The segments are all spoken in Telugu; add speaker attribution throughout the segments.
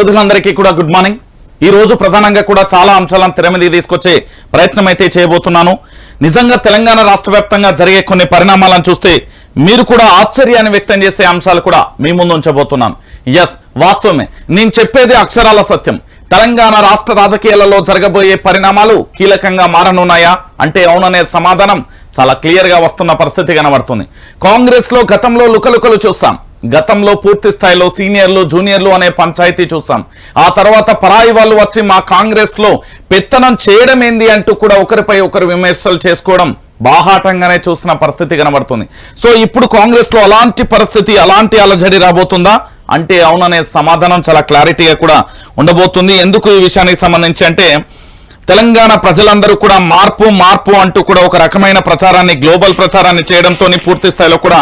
Speaker 1: యోధులందరికీ కూడా గుడ్ మార్నింగ్. ఈ రోజు ప్రధానంగా కూడా చాలా అంశాలను తెర మీదకి తీసుకొచ్చే ప్రయత్నం అయితే చేయబోతున్నాను. నిజంగా తెలంగాణ రాష్ట్ర వ్యాప్తంగా జరిగే కొన్ని పరిణామాలను చూస్తే మీరు కూడా ఆశ్చర్యాన్ని వ్యక్తం చేసే అంశాలు కూడా మీ ముందు ఉంచబోతున్నాను. ఎస్ వాస్తవమే. నేను చెప్పేది అక్షరాల సత్యం. తెలంగాణ రాష్ట్ర రాజకీయాలలో జరగబోయే పరిణామాలు కీలకంగా మారనున్నాయా? అంటే అవుననే సమాధానం చాలా క్లియర్గా వస్తున్న పరిస్థితి కనబడుతుంది. కాంగ్రెస్లో గతంలో లుకలుకలు చూస్తాం గతంలో పూర్తి స్థాయిలో సీనియర్లు జూనియర్లు అనే పంచాయతీ చూసాం. ఆ తర్వాత పరాయి వాళ్ళు వచ్చి మా కాంగ్రెస్లో పెత్తనం చేయడం ఏంది అంటూ కూడా ఒకరిపై ఒకరు విమర్శలు చేసుకోవడం బాహాటంగానే చూసిన పరిస్థితి కనబడుతుంది. సో ఇప్పుడు కాంగ్రెస్లో అలాంటి పరిస్థితి అలాంటి అలజడి రాబోతుందా? అంటే అవుననే సమాధానం చాలా క్లారిటీగా కూడా ఉండబోతుంది. ఎందుకు ఈ విషయానికి సంబంధించి అంటే తెలంగాణ ప్రజలందరూ కూడా మార్పు మార్పు అంటూ కూడా ఒక రకమైన ప్రచారాన్ని గ్లోబల్ ప్రచారాన్ని చేయడంతో పూర్తి స్థాయిలో కూడా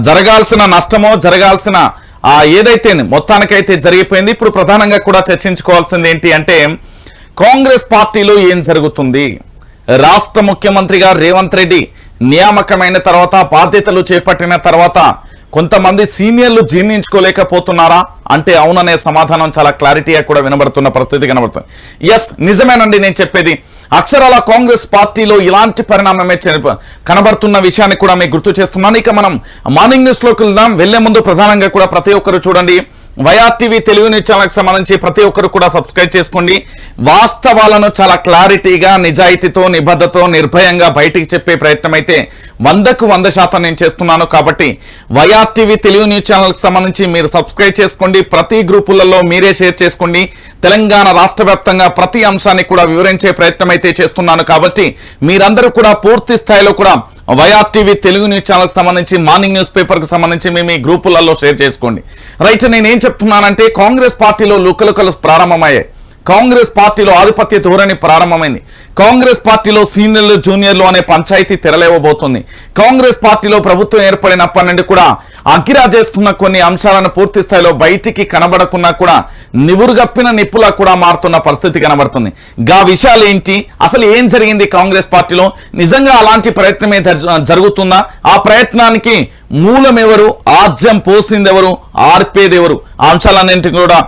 Speaker 1: జరగాల్సిన నష్టమో జరగాల్సిన ఆ ఏదైతే మొత్తానికైతే జరిగిపోయింది ఇప్పుడు ప్రధానంగా కూడా చర్చించుకోవాల్సింది ఏంటి అంటే కాంగ్రెస్ పార్టీలో ఏం జరుగుతుంది? రాష్ట్ర ముఖ్యమంత్రిగా రేవంత్ రెడ్డి నియామకమైన తర్వాత బాధ్యతలు చేపట్టిన తర్వాత కొంతమంది సీనియర్లు జీర్ణించుకోలేకపోతున్నారా? అంటే అవుననే సమాధానం చాలా క్లారిటీగా కూడా వినబడుతున్న పరిస్థితి కనబడుతుంది. ఎస్ నిజమేనండి నేను చెప్పేది. అక్షరాల కాంగ్రెస్ పార్టీలో ఇలాంటి పరిణామమే కనబడుతున్న విషయాన్ని కూడా మీకు గుర్తు చేస్తున్నాను. ఇక మనం మార్నింగ్ న్యూస్లోకి వెళ్దాం. వెళ్ళే ముందు ప్రధానంగా కూడా ప్రతి ఒక్కరు చూడండి. వైఆర్టీవీ తెలుగు న్యూస్ ఛానల్కి సంబంధించి ప్రతి ఒక్కరు కూడా సబ్స్క్రైబ్ చేసుకోండి. వాస్తవాలను చాలా క్లారిటీగా నిజాయితీతో నిబద్ధతో నిర్భయంగా బయటికి చెప్పే ప్రయత్నం అయితే వందకు వంద శాతం నేను చేస్తున్నాను. కాబట్టి వైఆర్టీవీ తెలుగు న్యూస్ ఛానల్కి సంబంధించి మీరు సబ్స్క్రైబ్ చేసుకోండి. ప్రతి గ్రూపులలో మీరే షేర్ చేసుకోండి. తెలంగాణ రాష్ట్ర ప్రతి అంశాన్ని కూడా వివరించే ప్రయత్నం అయితే చేస్తున్నాను. కాబట్టి మీరందరూ కూడా పూర్తి స్థాయిలో కూడా వైఆర్ టీవీ తెలుగు న్యూస్ ఛానల్కి సంబంధించి మార్నింగ్ న్యూస్ పేపర్కి సంబంధించి మీ ఈ గ్రూపులలో షేర్ చేసుకోండి. రైట్ నేను ఏం చెప్తున్నానంటే కాంగ్రెస్ పార్టీలో లుక్కలుకలు ప్రారంభమయ్యాయి. కాంగ్రెస్ పార్టీలో ఆధిపత్య ధోరణి ప్రారంభమైంది. కాంగ్రెస్ పార్టీలో సీనియర్లు జూనియర్లు అనే పంచాయతీ తెరలేవబోతుంది. కాంగ్రెస్ పార్టీలో ప్రభుత్వం ఏర్పడినప్పటి నుండి కూడా అగ్గిరాజేస్తున్న కొన్ని అంశాలను పూర్తి స్థాయిలో బయటికి కనబడకున్నా కూడా నివురుగప్పిన నిప్పులా కూడా మారుతున్న పరిస్థితి కనబడుతుంది. గా విషయాలు ఏంటి? అసలు ఏం జరిగింది కాంగ్రెస్ పార్టీలో? నిజంగా అలాంటి ప్రయత్నమే జరుగుతుందా? ఆ ప్రయత్నానికి మూలం ఎవరు ఆజ్యం పోసిందెవరు? ఆర్పేదెవరు? ఆ అంశాలన్నింటినీ కూడా